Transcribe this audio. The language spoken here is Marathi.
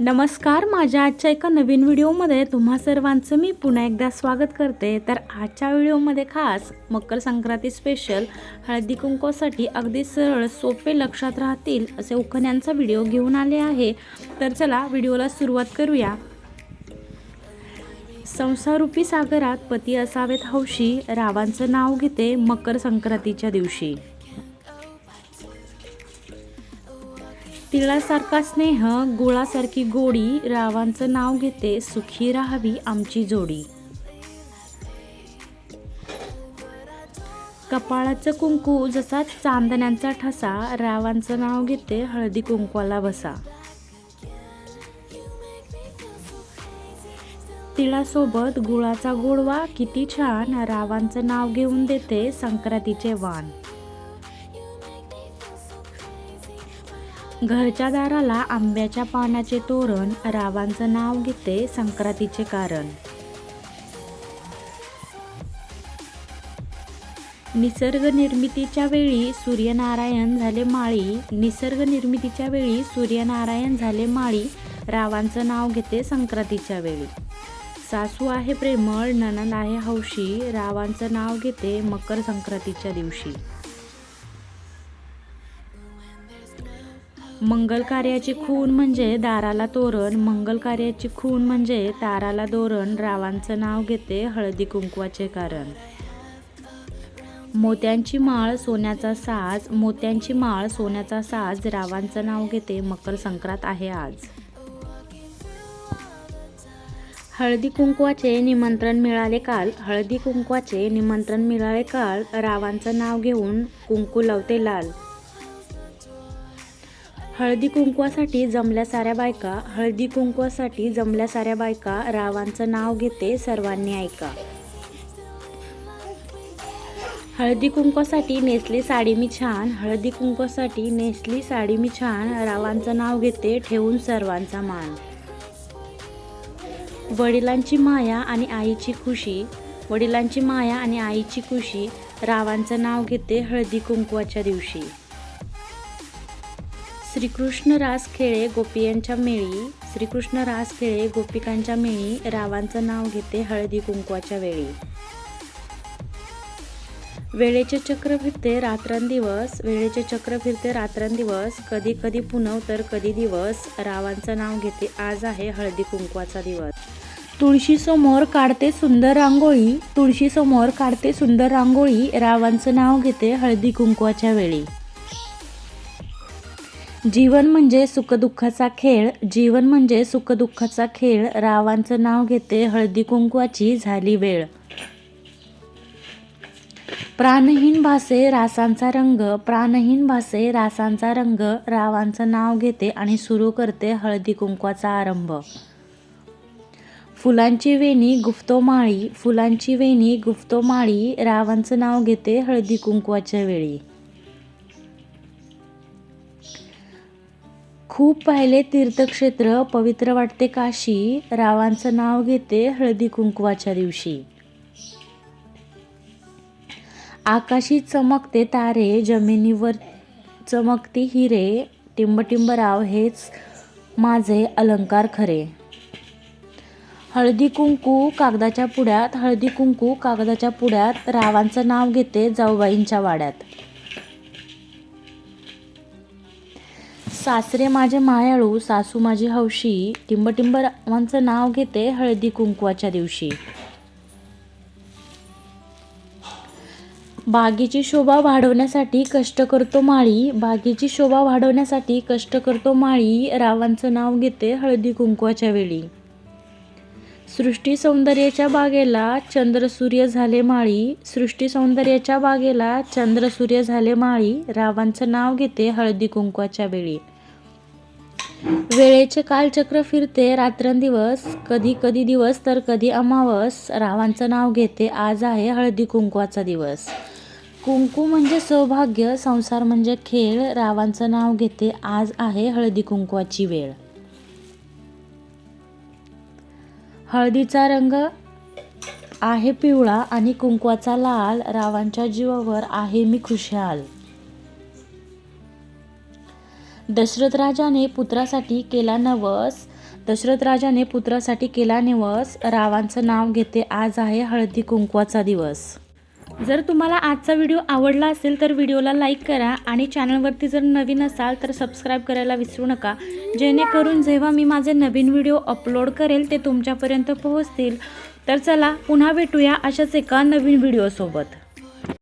नमस्कार माझ्या आजच्या एका नवीन व्हिडिओमध्ये तुम्हा सर्वांचं मी पुन्हा एकदा स्वागत करते. तर आजच्या व्हिडिओमध्ये खास मकर संक्रांती स्पेशल हळदी कुंकवासाठी अगदी सरळ सोपे लक्षात राहतील असे उखण्यांचा व्हिडिओ घेऊन आले आहे. तर चला व्हिडिओला सुरुवात करूया. संसारूपी सागरात पती असावेत हौशी रावांचं नाव घेते मकर संक्रांतीच्या दिवशी. तिळासारखा स्नेह गुळासारखी गोडी रावांचं नाव घेते सुखी राहावी आमची जोडी. कपाळाचं कुंकू जसा चांदण्यांचा ठसा रावांचं नाव घेते हळदी कुंकवाला बसा. तिळासोबत गुळाचा गोडवा किती छान रावांचं नाव घेऊन देते संक्रांतीचे वाण. घरच्या दाराला आंब्याच्या पानाचे तोरण रावांचं नाव घेते संक्रांतीचे कारण. निसर्ग निर्मितीच्या वेळी सूर्यनारायण झाले माळी. निसर्ग निर्मितीच्या वेळी सूर्यनारायण झाले माळी रावांचं नाव घेते संक्रांतीच्या वेळी. सासू आहे प्रेमळ ननंद आहे हौशी रावांचं नाव घेते मकर संक्रांतीच्या दिवशी. मंगल कार्याची खून म्हणजे दाराला तोरण मंगल कार्याची खून म्हणजे दाराला तोरण रावांचं नाव घेते हळदी कुंकवाचे कारण. मोत्यांची माळ सोन्याचा साज मोत्यांची माळ सोन्याचा साज रावांचं नाव घेते मकर संक्रांत आहे आज. हळदी कुंकवाचे निमंत्रण मिळाले काल हळदी कुंकवाचे निमंत्रण मिळाले काल रावांचं नाव घेऊन कुंकू लावते लाल. हळदी कुंकवासाठी जमल्या साऱ्या बायका हळदी कुंकवासाठी जमल्या साऱ्या बायका रावांचं नाव घेते सर्वांनी ऐका. हळदी कुंकवासाठी नेसली साडी मी छान हळदी कुंकवासाठी नेसली साडी मी छान रावांचं नाव घेते ठेवून सर्वांचा मान. वडिलांची माया आणि आईची खुशी वडिलांची माया आणि आईची खुशी रावांचं नाव घेते हळदी कुंकवाच्या दिवशी. श्रीकृष्ण रास खेळे गोपियांच्या मेळी. श्रीकृष्ण रास खेळे गोपिकांच्या मेळी. रावांचं नाव घेते हळदी कुंकवाच्या वेळी. वेळेचे चक्र फिरते रात्रंदिवस. वेळेचे चक्र फिरते रात्रंदिवस. कधी कधी पुनव तर कधी दिवस. रावांचं नाव घेते आज आहे हळदी कुंकवाचा दिवस. तुळशीसमोर काढते सुंदर रांगोळी. तुळशीसमोर काढते सुंदर रांगोळी. रावांचं नाव घेते हळदी कुंकवाच्या वेळी. जीवन म्हणजे सुखदुःखाचा खेळ जीवन म्हणजे सुखदुःखाचा खेळ रावांचं नाव घेते हळदी कुंकवाची झाली वेळ. प्राणहीन भासे रासांचा रंग प्राणहीन भासे रासांचा रंग रावांचं नाव घेते आणि सुरू करते हळदी कुंकवाचा आरंभ. फुलांची वेणी गुफ्तो माळी फुलांची वेणी गुफ्तो माळी रावांचं नाव घेते हळदी कुंकवाच्या वेळी. खूप पाहिले तीर्थक्षेत्र पवित्र वाटते काशी. रावांचं नाव घेते हळदी कुंकवाच्या दिवशी. आकाशी चमकते तारे जमिनीवर चमकती हिरे. टिंबटिंबराव हेच माझे अलंकार खरे. हळदी कुंकू कागदाच्या पुड्यात हळदी कुंकू कागदाच्या पुड्यात रावांचं नाव घेते जाऊबाईंच्या वाड्यात. सासरे माझे मायाळू सासू माझी हौशी टिंबटिंब रावांचं नाव घेते हळदी कुंकवाच्या दिवशी. बागेची शोभा वाढवण्यासाठी कष्ट करतो माळी बागेची शोभा वाढवण्यासाठी कष्ट करतो माळी रावांचं नाव घेते हळदी कुंकवाच्या वेळी. सृष्टी सौंदर्याच्या बागेला चंद्र सूर्य झाले माळी सृष्टी सौंदर्याच्या बागेला चंद्र सूर्य झाले माळी रावांचं नाव घेते हळदी कुंकवाच्या वेळी. वेळेचे कालचक्र फिरते रात्रंदिवस कधी कधी दिवस तर कधी अमावस. रावांचं नाव घेते आज आहे हळदी कुंकवाचा दिवस. कुंकू म्हणजे सौभाग्य संसार म्हणजे खेळ. रावांचं नाव घेते आज आहे हळदी कुंकवाची वेळ. हळदीचा रंग आहे पिवळा आणि कुंकवाचा लाल. रावांच्या जीवावर आहे मी खुशाल. दशरथ राजाने पुत्रासाठी केला नवस. दशरथ राजाने पुत्रासाठी केला निवस. रावांचं नाव घेते आज आहे हळदी कुंकवाचा दिवस. जर तुम्हाला आजचा व्हिडिओ आवडला असेल तर व्हिडिओला लाईक करा आणि चॅनलवरती जर नवीन असाल तर सबस्क्राईब करायला विसरू नका. जेणेकरून जेव्हा मी माझे नवीन व्हिडिओ अपलोड करेल ते तुमच्यापर्यंत पोहोचतील. तर चला पुन्हा भेटूया अशाच एका नवीन व्हिडिओसोबत.